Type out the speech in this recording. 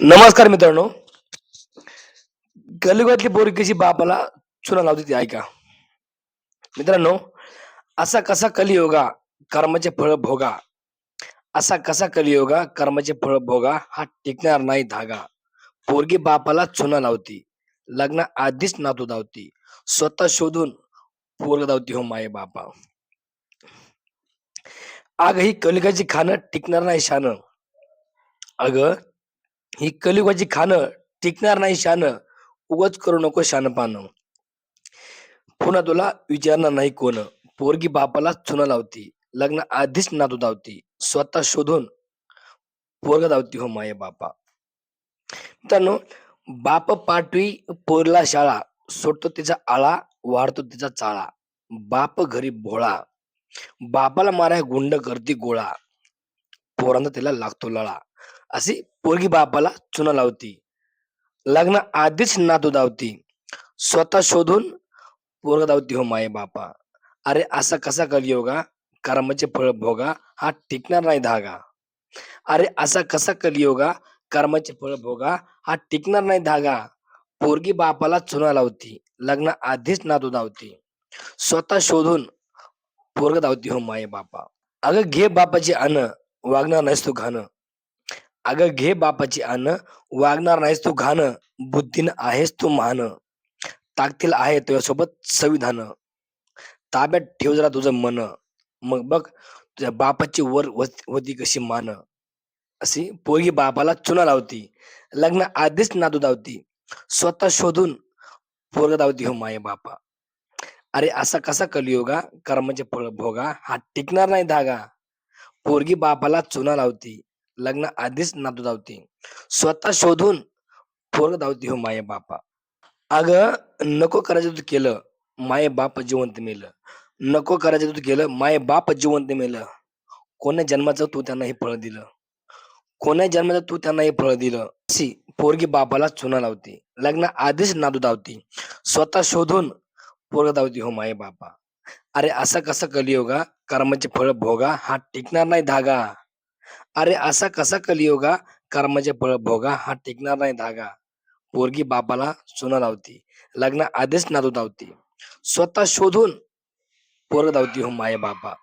नमस्कार मित्रांनो. कलियुगातली पोरी कशी बापाला चुना लावते ती ऐका. मित्रांनो असा कसा कलियोगा कर्माचे फळ भोगा. असा कसा कलियोगा कर्माचे फळ भोगा हा टिकणार नाही धागा. पोरगी बापाला चुना लावती लग्न आधीच नातू धावती स्वतः शोधून पोरग धावती हो माये बापा. आग ही कलिकाची खाणं टिकणार नाही शान. अग ही कलियुगाची खाणं टिकणार नाही शान. उगच करू नको शान पान पुन्हा तुला विचारणार नाही कोण. पोरगी बापाला चुना लावती. लग्न आधीच नातू धावती. स्वतः शोधून पोरग धावती हो माये बापा. मित्रांनो बाप पाठवी पोरला शाळा. सोडतो तिचा आळा वाढतो तिचा चाळा. बाप घरी भोळा. बापाला माराय गुंड करती गोळा. पोरांना तिला लागतो लळा. अशी पोरगी बापाला चुना लावती. लग्न आधीच नातू धावती स्वतः शोधून पोरग धावती हो माय बापा. अरे असा कसा कलियोगा? कर्माचे फळ भोगा हा टिकणार नाही धागा. अरे असा कसा कलियोगा? कर्माचे फळ भोगा हा टिकणार नाही धागा. पोरगी बापाला चुना लावती. लग्न आधीच नातू धावती स्वतः शोधून पोरग धावती हो माय बापा. अगं घे बापाची अन्न वागणार नाहीस तू घाणं. अगं घे बापाची आण वागणार नाहीस तू घाण बुद्धीनं आहेस तू मान ताकतील आहे तुझ्यासोबत संविधान. ताब्यात ठेव जरा तुझं मन. मग बघ तुझ्या बापाची वर होती कशी मान. अशी पोरगी बापाला चुना लावती. लग्न आधीच नातू धावती. स्वतः शोधून पोरग धावती हो माये बापा. अरे असा कसा कलियोगा कर्माचे फळ भोगा हा टिकणार नाही धागा. पोरगी बापाला चुना लावती. लग्न आधीच नातू धावती. स्वतः शोधून पोरग धावती हो माये बापा. अग नको करायचं तू केलं माये बाप जिवंत मेलं. नको करायचं तू केलं माये बाप जिवंत मेलं. कोण्या जन्माचं तू त्यांना हे फळ दिलं? कोण्या जन्माचं तू त्यांना हे फळ दिलं? अशी पोरगी बापाला चुना लावते. लग्न आधीच नातू धावती. स्वतः शोधून पोरग धावती हो माये बापा. अरे असं कसं कलियोगा? कर्माचे फळ भोगा? हा टिकणार नाही धागा. अरे असा कसा कलियोगा? कर्माचे फळ भोगा हा टिकणार नाही धागा. पोरगी बापाला चुना लावती. लग्न आधीच नातू धावती. स्वतः शोधून पोरग धावती हो माय बापा.